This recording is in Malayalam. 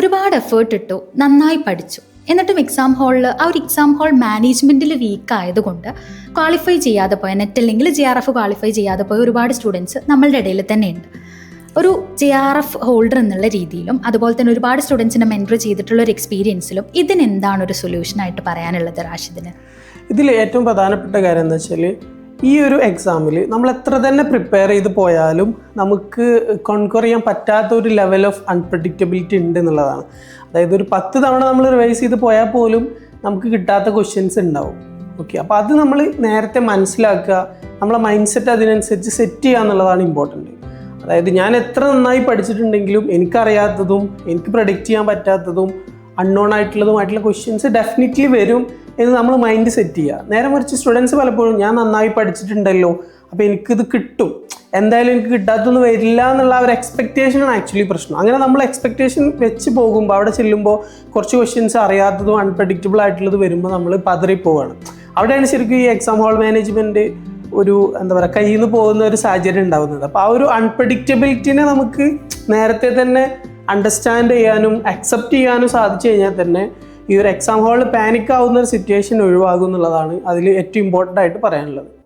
ഒരുപാട് എഫേർട്ട് ഇട്ടു നന്നായി പഠിച്ചു. എന്നിട്ടും എക്സാം ഹാളിൽ ആ ഒരു എക്സാം ഹാൾ മാനേജ്മെന്റിൽ വീക്ക് ആയതുകൊണ്ട് ക്വാളിഫൈ ചെയ്യാതെ പോയ നെറ്റ് അല്ലെങ്കിൽ ജെ ആർ എഫ് ക്വാളിഫൈ ചെയ്യാതെ പോയ ഒരുപാട് സ്റ്റുഡൻസ് നമ്മളുടെ ഇടയിൽ തന്നെയുണ്ട് ഒരു ജെ ആർ എഫ് ഹോൾഡർ എന്നുള്ള രീതിയിലും അതുപോലെ തന്നെ ഒരുപാട് സ്റ്റുഡൻസിനെ മെന്റർ ചെയ്തിട്ടുള്ള ഒരു എക്സ്പീരിയൻസിലും ഇതിനെന്താണ് ഒരു സൊല്യൂഷനായിട്ട് പറയാനുള്ളത് റാഷിദിന്? ഇതിൽ ഏറ്റവും പ്രധാനപ്പെട്ട കാര്യം എന്താ വെച്ചാൽ ഈ ഒരു എക്സാമിൽ നമ്മൾ എത്ര തന്നെ പ്രിപ്പയർ ചെയ്ത് പോയാലും നമുക്ക് കോൺക്വർ ചെയ്യാൻ പറ്റാത്ത ഒരു ലെവൽ ഓഫ് അൺപ്രഡിക്റ്റബിലിറ്റി ഉണ്ട് എന്നുള്ളതാണ്. അതായത് ഒരു പത്ത് തവണ നമ്മൾ റിവൈസ് ചെയ്ത് പോയാൽ പോലും നമുക്ക് കിട്ടാത്ത ക്വസ്റ്റ്യൻസ് ഉണ്ടാവും. ഓക്കെ അപ്പോൾ അത് നമ്മൾ നേരത്തെ മനസ്സിലാക്കുക നമ്മളെ മൈൻഡ് സെറ്റ് അതിനനുസരിച്ച് സെറ്റ് ചെയ്യുക എന്നുള്ളതാണ് ഇമ്പോർട്ടന്റ് അതായത് ഞാൻ എത്ര നന്നായി പഠിച്ചിട്ടുണ്ടെങ്കിലും എനിക്കറിയാത്തതും എനിക്ക് പ്രൊഡിക്റ്റ് ചെയ്യാൻ പറ്റാത്തതും അൺനോൺ ആയിട്ടുള്ളതുമായിട്ടുള്ള ക്വസ്റ്റ്യൻസ് ഡെഫിനറ്റ്ലി വരും. എന്ന് നമ്മൾ മൈൻഡ് സെറ്റ് ചെയ്യുക നേരെ മറിച്ച് സ്റ്റുഡൻസ് പലപ്പോഴും ഞാൻ നന്നായി പഠിച്ചിട്ടുണ്ടല്ലോ അപ്പോൾ എനിക്കിത് കിട്ടും. എന്തായാലും എനിക്ക് കിട്ടാത്തൊന്നും വരില്ല എന്നുള്ള ഒരു എക്സ്പെക്റ്റേഷനാണ് ആക്ച്വലി പ്രശ്നം. അങ്ങനെ നമ്മൾ എക്സ്പെക്റ്റേഷൻ വെച്ച് പോകുമ്പോൾ അവിടെ ചെല്ലുമ്പോൾ കുറച്ച് ക്വസ്റ്റ്യൻസ് അറിയാത്തതും അൺപ്രഡിക്റ്റബിൾ ആയിട്ടുള്ളത് വരുമ്പോൾ നമ്മൾ പതറിപ്പോവാണ് അവിടെയാണ് ശരിക്കും ഈ എക്സാം ഹോൾ മാനേജ്മെന്റ് ഒരു എന്താ പറയുക കയ്യിൽ നിന്ന് പോകുന്ന ഒരു സാഹചര്യം ഉണ്ടാകുന്നത് അപ്പോൾ ആ ഒരു അൺപ്രഡിക്റ്റബിലിറ്റിനെ നമുക്ക് നേരത്തെ തന്നെ അണ്ടർസ്റ്റാൻഡ് ചെയ്യാനും അക്സെപ്റ്റ് ചെയ്യാനും സാധിച്ചു കഴിഞ്ഞാൽ തന്നെ ഈ ഒരു എക്സാം ഹാളിൽ പാനിക് ആവുന്ന ഒരു സിറ്റുവേഷൻ ഒഴിവാകും എന്നുള്ളതാണ് അതിൽ ഏറ്റവും ഇമ്പോർട്ടന്റ് ആയിട്ട് പറയാനുള്ളത്.